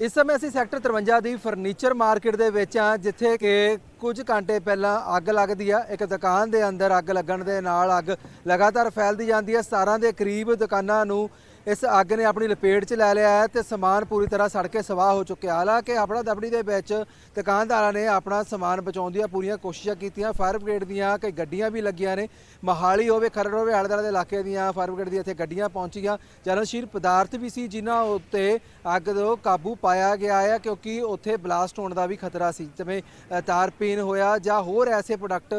ਇਸ ਸਮੇਂ ਅਸੀਂ ਸੈਕਟਰ 53 ਦੀ ਫਰਨੀਚਰ ਮਾਰਕੀਟ ਦੇ ਵਿੱਚ ਆ ਜਿੱਥੇ ਕਿ ਕੁਝ ਘੰਟੇ ਪਹਿਲਾਂ ਅੱਗ ਲੱਗਦੀ ਆ। ਇੱਕ ਦੁਕਾਨ ਦੇ ਅੰਦਰ ਅੱਗ ਲੱਗਣ ਦੇ ਨਾਲ ਅੱਗ ਲਗਾਤਾਰ ਫੈਲਦੀ ਜਾਂਦੀ ਹੈ 17 ਦੇ ਕਰੀਬ ਦੁਕਾਨਾਂ ਨੂੰ ਇਸ ਅੱਗ ਨੇ ਆਪਣੀ ਲਪੇਟ 'ਚ ਲੈ ਲਿਆ ਹੈ ਤੇ ਸਮਾਨ ਪੂਰੀ ਤਰ੍ਹਾਂ ਸੜ ਕੇ ਸਵਾਹ ਹੋ ਚੁੱਕਿਆ। ਹਾਲਾਂਕਿ ਆਪਣਾ ਦਬੜੀ ਦੇ ਵਿੱਚ ਦੁਕਾਨਦਾਰਾਂ ਨੇ ਆਪਣਾ ਸਮਾਨ ਬਚਾਉਣ ਦੀਆਂ ਪੂਰੀਆਂ ਕੋਸ਼ਿਸ਼ਾਂ ਕੀਤੀਆਂ। ਫਾਇਰ ਬ੍ਰਿਗੇਡ ਦੀਆਂ ਕਈ ਗੱਡੀਆਂ ਵੀ ਲੱਗੀਆਂ ਨੇ। ਮਹਾਲੀ ਹੋਵੇ ਖਰੜ ਹੋਵੇ ਆਲੇ ਦੁਆਲੇ ਦੇ ਇਲਾਕੇ ਦੀਆਂ ਫਾਇਰ ਬ੍ਰਿਗੇਡ ਦੀਆਂ ਇੱਥੇ ਗੱਡੀਆਂ ਪਹੁੰਚੀਆਂ। ਜਲਨਸ਼ੀਲ ਪਦਾਰਥ ਵੀ ਸੀ ਜਿਨ੍ਹਾਂ ਉੱਤੇ ਅੱਗ ਤੋਂ ਕਾਬੂ ਪਾਇਆ ਗਿਆ ਹੈ ਕਿਉਂਕਿ ਉੱਥੇ ਬਲਾਸਟ ਹੋਣ ਦਾ ਵੀ ਖਤਰਾ ਸੀ। ਜਿਵੇਂ ਅ, ਤਾਰ ਪੀਨ ਹੋਇਆ ਜਾਂ ਹੋਰ ਐਸੇ ਪ੍ਰੋਡਕਟ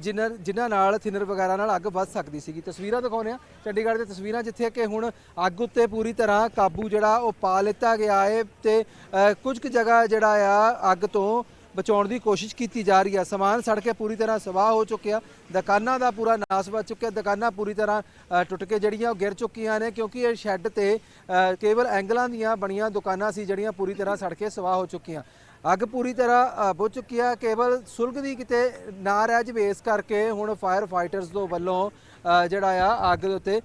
ਜਿਨ੍ਹਾਂ ਜਿਨ੍ਹਾਂ ਨਾਲ ਥਿਨਰ ਵਗੈਰਾ ਨਾਲ ਅੱਗ ਵੱਧ ਸਕਦੀ ਸੀਗੀ। ਤਸਵੀਰਾਂ ਦਿਖਾਉਂਦੇ ਆ ਚੰਡੀਗੜ੍ਹ ਦੀਆਂ ਤਸਵੀਰਾਂ ਜਿੱਥੇ ਕਿ ਹੁਣ ਅੱਗ ਉੱਤੇ ਪੂਰੀ ਤਰ੍ਹਾਂ ਕਾਬੂ ਜਿਹੜਾ ਉਹ ਪਾ ਲਿੱਤਾ ਗਿਆ ਹੈ ਤੇ ਕੁਝ ਕੁ ਜਗ੍ਹਾ ਜਿਹੜਾ ਆ ਅੱਗ ਤੋਂ ਬਚਾਉਣ ਦੀ ਕੋਸ਼ਿਸ਼ ਕੀਤੀ ਜਾ ਰਹੀ ਹੈ ਸਮਾਨ ਸੜ ਕੇ ਪੂਰੀ ਤਰ੍ਹਾਂ ਸਵਾਹ ਹੋ ਚੁੱਕਿਆ। ਦੁਕਾਨਾਂ ਦਾ ਪੂਰਾ ਨਾਸ ਵੱਜ ਚੁੱਕਿਆ। ਦੁਕਾਨਾਂ ਪੂਰੀ ਤਰ੍ਹਾਂ ਟੁੱਟ ਕੇ ਜਿਹੜੀਆਂ ਉਹ ਗਿਰ ਚੁੱਕੀਆਂ ਨੇ ਕਿਉਂਕਿ ਇਹ ਸ਼ੈੱਡ ਤੇ ਕੇਵਲ ਐਂਗਲਾਂ ਦੀਆਂ ਬਣੀਆਂ ਦੁਕਾਨਾਂ ਸੀ ਜਿਹੜੀਆਂ ਪੂਰੀ ਤਰ੍ਹਾਂ ਸੜ ਕੇ ਸਵਾਹ ਹੋ ਚੁੱਕੀਆਂ। ਅੱਗ ਪੂਰੀ ਤਰ੍ਹਾਂ ਅ, ਬੁਝ ਚੁੱਕੀ ਆ। ਕੇਵਲ ਸੁਲਗਦੀ ਕਿਤੇ ਨਾ ਰਹਿ ਜਵੇ ਇਸ ਕਰਕੇ ਹੁਣ ਫਾਇਰ ਫਾਈਟਰਸ ਤੋਂ ਵੱਲੋਂ ਜਿਹੜਾ ਆ ਅੱਗ ਦੇ ਉੱਤੇ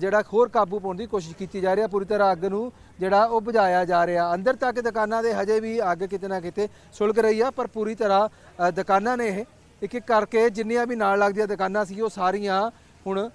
ਜਿਹੜਾ ਹੋਰ ਕਾਬੂ ਪਾਉਣ ਦੀ ਕੋਸ਼ਿਸ਼ ਕੀਤੀ ਜਾ ਰਹੀ ਹੈ ਪੂਰੀ ਤਰ੍ਹਾਂ ਅੱਗ ਨੂੰ ਜਿਹੜਾ ਉਹ ਬੁਝਾਇਆ ਜਾ ਰਿਹਾ। ਅੰਦਰ ਤੱਕ ਦੁਕਾਨਾਂ ਦੇ ਹਜੇ ਵੀ ਅੱਗ ਕਿਤੇ ਨਾ ਕਿਤੇ ਸੁਲਗ ਰਹੀ ਆ ਪਰ ਪੂਰੀ ਤਰ੍ਹਾਂ ਦੁਕਾਨਾਂ ਨੇ ਇਹ ਇੱਕ ਇੱਕ ਕਰਕੇ ਜਿੰਨੀਆਂ ਵੀ ਨਾਲ ਲੱਗਦੀਆਂ ਦੁਕਾਨਾਂ ਸੀ ਉਹ ਸਾਰੀਆਂ ਹੁਣ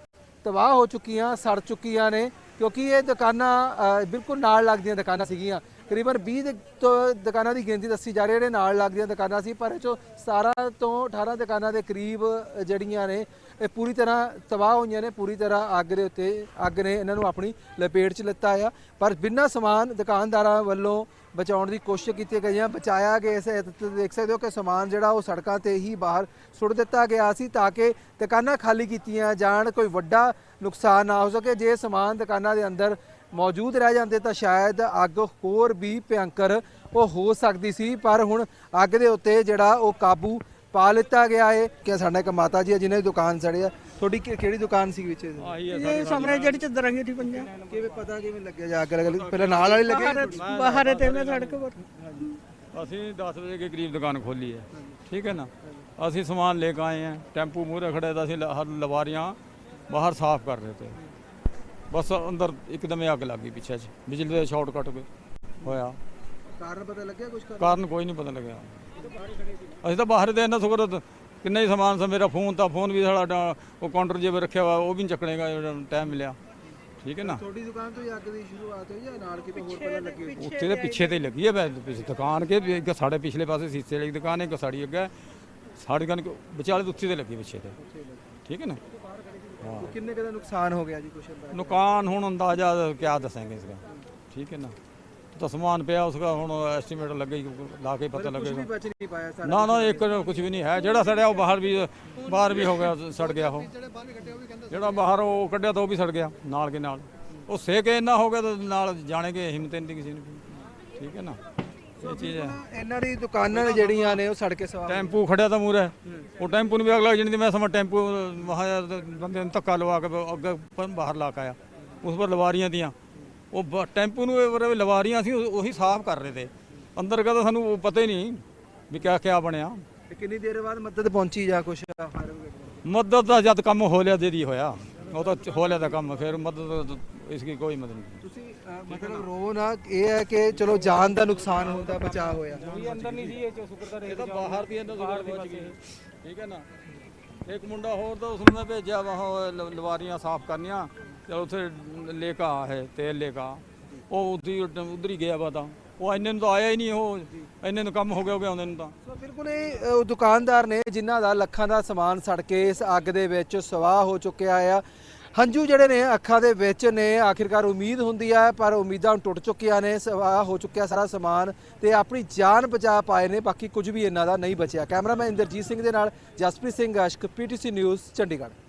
ਤਬਾਹ ਹੋ ਚੁੱਕੀਆਂ ਸੜ ਚੁੱਕੀਆਂ ਨੇ। ਕਿਉਂਕਿ ਇਹ ਦੁਕਾਨਾਂ ਬਿਲਕੁਲ ਨਾਲ ਲੱਗਦੀਆਂ ਦੁਕਾਨਾਂ ਸੀਗੀਆਂ। ਕਰੀਬਨ 20 ਦੇ ਤੋਂ ਦੁਕਾਨਾਂ ਦੀ ਗਿਣਤੀ ਦੱਸੀ ਜਾ ਰਹੀ ਹੈ। ਜਿਹੜੇ ਨਾਲ ਲੱਗਦੀਆਂ ਦੁਕਾਨਾਂ ਸੀ, ਪਰ ਇਹ ਚੋਂ 17 ਤੋਂ 18 ਦੁਕਾਨਾਂ ਦੇ ਕਰੀਬ ਜਿਹੜੀਆਂ ਨੇ, ਇਹ ਪੂਰੀ ਤਰ੍ਹਾਂ ਤਬਾਹ ਹੋਈਆਂ ਨੇ, ਪੂਰੀ ਤਰ੍ਹਾਂ ਅੱਗ ਦੇ ਉੱਤੇ ਅੱਗ ਨੇ ਇਹਨਾਂ ਨੂੰ ਆਪਣੀ ਲਪੇਟ 'ਚ ਲਿੱਤਾ ਆ। ਪਰ ਬਿਨਾਂ ਸਮਾਨ ਦੁਕਾਨਦਾਰਾਂ ਵੱਲੋਂ ਬਚਾਉਣ ਦੀ ਕੋਸ਼ਿਸ਼ ਕੀਤੀ ਗਈ ਆ, ਬਚਾਇਆ ਗਿਆ ਇਸ ਦੇਖ ਸਕਦੇ ਹੋ ਕਿ ਸਮਾਨ ਜਿਹੜਾ ਉਹ ਸੜਕਾਂ ਤੇ ਹੀ ਬਾਹਰ ਸੁੱਟ ਦਿੱਤਾ ਗਿਆ ਸੀ ਤਾਂ ਕਿ ਦੁਕਾਨਾਂ ਖਾਲੀ ਕੀਤੀਆਂ ਜਾਣ, ਕੋਈ ਵੱਡਾ ਨੁਕਸਾਨ ਨਾ ਹੋ ਸਕੇ। ਜੇ ਸਮਾਨ ਦੁਕਾਨਾਂ ਦੇ ਅੰਦਰ ਮੌਜੂਦ ਰਹਿ ਜਾਂਦੇ ਤਾਂ ਸ਼ਾਇਦ ਅੱਗ ਹੋਰ ਵੀ ਭਿਅੰਕਰ ਉਹ ਹੋ ਸਕਦੀ ਸੀ ਪਰ ਹੁਣ ਅੱਗ ਦੇ ਉੱਤੇ ਜਿਹੜਾ ਉਹ ਕਾਬੂ ਪਾ ਲਿੱਤਾ ਗਿਆ ਹੈ ਕਿ ਸਾਡਾ ਇੱਕ ਮਾਤਾ ਜੀ ਹੈ ਜਿਨ੍ਹਾਂ ਦੀ ਦੁਕਾਨ ਸੜੀ ਆ। ਤੁਹਾਡੀ ਕਿ- ਕਿਹੜੀ ਦੁਕਾਨ ਸੀ ਵਿੱਚ? ਆਹੀ ਇਹ ਸਾਹਮਣੇ ਜਿਹੜੀ ਚੱਦਰ ਹੈਗੀ ਠੀਕ ਪੰਜਾ। ਕਿਵੇਂ ਪਤਾ ਕਿਵੇਂ ਲੱਗਿਆ ਜਾ ਅੱਗ ਲੱਗ ਪਹਿਲਾਂ ਨਾਲ ਵਾਲੇ ਲੱਗੇ? ਬਾਹਰ ਤੇ ਮੈਂ ਸੜਕ ਪਰ। ਅਸੀਂ 10 ਵਜੇ ਕੇ ਕਰੀਬ ਦੁਕਾਨ ਖੋਲੀ ਹੈ ਠੀਕ ਹੈ ਨਾ? ਅਸੀਂ ਸਮਾਨ ਲੈ ਕੇ ਆਏ हैं ਟੈਂਪੂ ਮੂਹਰੇ ਖੜੇ ਤਾਂ ਅਸੀਂ ਲ- ਹਰ ਲਵਾਰੀਆਂ ਬਾਹਰ ਸਾਫ਼ ਕਰ ਰਹੇ ਤੇ। ਬਸ ਅੰਦਰ ਇੱਕਦਮ ਹੀ ਅੱਗ ਲੱਗ ਗਈ ਪਿੱਛੇ 'ਚ ਬਿਜਲੀ ਦੇ ਸ਼ਾਰਟ ਕੱਟ ਕੇ ਹੋਇਆ। ਕਾਰਨ ਪਤਾ ਲੱਗਿਆ ਕੁਝ ਕਾਰਨ ਕੋਈ ਨਹੀਂ ਪਤਾ ਲੱਗਿਆ। ਅਸੀਂ ਤਾਂ ਬਾਹਰ ਦੇ ਇਹਨਾਂ ਸ਼ੁਕਰ ਕਿੰਨਾ ਹੀ ਸਮਾਨ ਸੀ ਮੇਰਾ ਫੋਨ ਤਾਂ ਫੋਨ ਵੀ ਸਾਡਾ ਉਹ ਕਾਊਂਟਰ ਜੇ ਰੱਖਿਆ ਹੋਇਆ ਉਹ ਵੀ ਨਹੀਂ ਚੱਕਣੇਗਾ ਟਾਈਮ ਮਿਲਿਆ। ਠੀਕ ਹੈ ਨਾ? ਤੁਹਾਡੀ ਦੁਕਾਨ ਤੋਂ ਹੀ ਅੱਗ ਦੀ ਸ਼ੁਰੂਆਤ ਹੋਈ ਜਾਂ ਨਾਲ ਕਿਤੇ ਹੋਰ ਪਹਿਲਾਂ ਲੱਗੀ ਹੋਈ ਉੱਥੇ ਦੇ ਪਿੱਛੇ ਤੇ ਹੀ ਲੱਗੀ ਹੈ ਵੈ ਦੁਕਾਨ ਕੇ ਇੱਕ ਸਾਡੇ ਪਿਛਲੇ ਪਾਸੇ ਸੀਸੇ ਵਾਲੀ ਦੁਕਾਨ ਹੈ ਇੱਕ ਸਾੜੀ ਅੱਗੇ ਸਾਡੀ ਦੁਕਾਨ ਵਿਚਾਲੇ ਉੱਤੇ ਤੇ ਲੱਗੀ ਪਿੱਛੇ ਤੇ। ਠੀਕ ਹੈ ਨਾ? ਕੁ ਦਾ ਨੁਕਸਾਨ ਹੋ ਗਿਆ ਜੀ ਕੁਛ ਅੰਦਾਜ਼ਾ? ਨੁਕਾਨ ਹੁਣ ਅੰਦਾਜ਼ਾ ਕਿਆ ਦੱਸਾਂਗੇ ਇਸका ਠੀਕ ਹੈ ਨਾ? ਤਾਂ ਸਮਾਨ ਪਿਆ ਉਸका ਹੁਣ ਐਸਟੀਮੇਟ ਲੱਗੇ ਲਾ ਕੇ ਪਤਾ ਲੱਗੇਗਾ। ਸਾਰਾ ਨਾ ਨਾ ਇੱਕ ਕੁਝ ਵੀ ਨਹੀਂ ਹੈ। ਜਿਹੜਾ ਸੜਿਆ ਉਹ ਬਾਹਰ ਵੀ ਬਾਹਰ ਵੀ ਹੋ ਗਿਆ ਸੜ ਗਿਆ ਉਹ। ਜਿਹੜਾ ਬਾਹਰ ਉਹ ਕੱਢਿਆ ਤਾਂ ਉਹ ਵੀ ਸੜ ਗਿਆ ਨਾਲ ਕੇ ਨਾਲ। ਉਹ ਸੇਕ ਇੰਨਾ ਹੋ ਗਿਆ ਤਾਂ ਨਾਲ ਜਾਣਗੇ ਹਿੰਮਤ ਹੀ ਨਹੀਂ ਕਿਸੇ ਨੂੰ। ਠੀਕ ਹੈ ਨਾ? ਇਹ ਚੀਜ਼ ਹੈ। ਇਹਨਾਂ ਦੀ ਦੁਕਾਨਾਂ ਨੇ ਜਿਹੜੀਆਂ ਨੇ ਉਹ ਸੜ ਕੇ ਸਵਾਹ ਟੈਂਪੂ ਖੜਿਆ ਤਾਂ ਮੂਰੇ ਉਹ ਟੈਂਪੂ ਨੂੰ ਵੀ ਅੱਗ ਲੱਗ ਜਾਣੀ ਤੇ ਮੈਂ ਸਮਾਂ ਟੈਂਪੂ ਮਹਾ ਬੰਦੇ ਨੂੰ ਧੱਕਾ ਲਵਾ ਕੇ ਅੱਗੇ ਪ- ਬਾਹਰ ਲਾ ਕੇ ਆਇਆ। ਉਸ ਪਰ ਲਵਾਰੀਆਂ ਦੀਆਂ। ਉਹ ਬ- ਟੈਂਪੂ ਨੂੰ ਇਹ ਉਰੇ ਲਵਾਰੀਆਂ ਸੀ ਉਹ- ਸਾਫ਼ ਕਰ ਰਹੇ ਤੇ। ਅੰਦਰ ਕਾ ਤਾਂ ਸਾਨੂੰ ਪਤਾ ਹੀ ਨਹੀਂ ਵੀ ਕਿਆ ਕਿਆ ਬਣਿਆ। ਤੇ ਕਿੰਨੀ ਦੇਰ ਬਾਅਦ ਮਦਦ ਪਹੁੰਚੀ ਜਾਂ ਕੁਛ ਮਦਦ ਦਾ ਜਦ ਕੰਮ ਹੋ ਲਿਆ ਦੇਦੀ ਹੋਇਆ। ਉਹ ਤਾਂ ਹੋ ਲਿਆ ਤਾਂ ਕੰਮ। ਫਿਰ ਮਦਦ ਇਸकी ਕੋਈ ਮਦਦ ਨਹੀਂ। ਤੁਸੀਂ ਮਤਲਬ ਰੋ ਨਾ ਇਹ ਹੈ ਕਿ ਚਲੋ ਜਾਨ ਦਾ ਨੁਕਸਾਨ ਹੁੰਦਾ ਬਚਾਅ ਹੋਇਆ। ਅੰਦਰ ਨਹੀਂ ਸੀ ਇਹ ਚੋ ਸ਼ੁਕਰ ਦਾ ਇਹ ਤਾਂ ਬਾਹਰ ਦੀ ਇਹਨਾਂ ਬਾਹਰ ਦੀ ਬਚ ਗਈ। ਠੀਕ ਹੈ ਨਾ? ਇੱਕ ਮੁੰਡਾ ਹੋਰ ਤਾਂ ਉਸਨੂੰ ਮੈਂ ਭੇਜਿਆ ਵਾਹ ਲਵਾਰੀਆਂ ਸਾਫ਼ ਕਰਨੀਆਂ। ਚਲ ਉੱਥੇ ਲੈ ਕੇ ਆ ਹੈ ਤੇਲ ਲੈ ਕੇ ਆ ਉਹ ਉਧਰ ਉਧਰ ਹੀ ਗਿਆ ਵਾ ਤਾਂ। ਉਹ ਇੰਨੇ ਨੂੰ ਤਾਂ ਆਇਆ ਹੀ ਨਹੀਂ ਉਹ ਇੰਨੇ ਨੂੰ ਕੰਮ ਹੋ ਗਿਆ ਹੋ ਗਿਆ ਆਉਂਦੇ ਨੂੰ ਤਾਂ। ਸੋ ਬਿਲਕੁਲ ਇਹ ਉਹ ਦੁਕਾਨਦਾਰ ਨੇ ਜਿਨ੍ਹਾਂ ਦਾ ਲੱਖਾਂ ਦਾ ਸਮਾਨ ਸੜ ਕੇ ਇਸ ਅੱਗ ਦੇ ਵਿੱਚ ਸਵਾਹ ਹੋ ਚੁੱਕਿਆ ਆ। ਹੰਝੂ ਜਿਹੜੇ ਨੇ ਅੱਖਾਂ ਦੇ ਵਿੱਚ ਨੇ, ਆਖਿਰਕਾਰ ਉਮੀਦ ਹੁੰਦੀ ਹੈ ਪਰ ਉਮੀਦਾਂ ਹੁਣ ਟੁੱਟ ਚੁੱਕੀਆਂ ਨੇ ਸਵਾਹ ਹੋ ਚੁੱਕਿਆ ਸਾਰਾ ਸਮਾਨ ਤੇ ਆਪਣੀ ਜਾਨ ਬਚਾ ਪਾਏ ਨੇ, ਬਾਕੀ ਕੁਝ ਵੀ ਇਹਨਾਂ ਦਾ ਨਹੀਂ ਬਚਿਆ। ਕੈਮਰਾਮੈਨ ਇੰਦਰਜੀਤ ਸਿੰਘ ਦੇ ਨਾਲ ਜਸਪ੍ਰੀਤ ਸਿੰਘ, ਅਸ਼ਕ, ਪੀਟੀਸੀ ਨਿਊਜ਼, ਚੰਡੀਗੜ੍ਹ।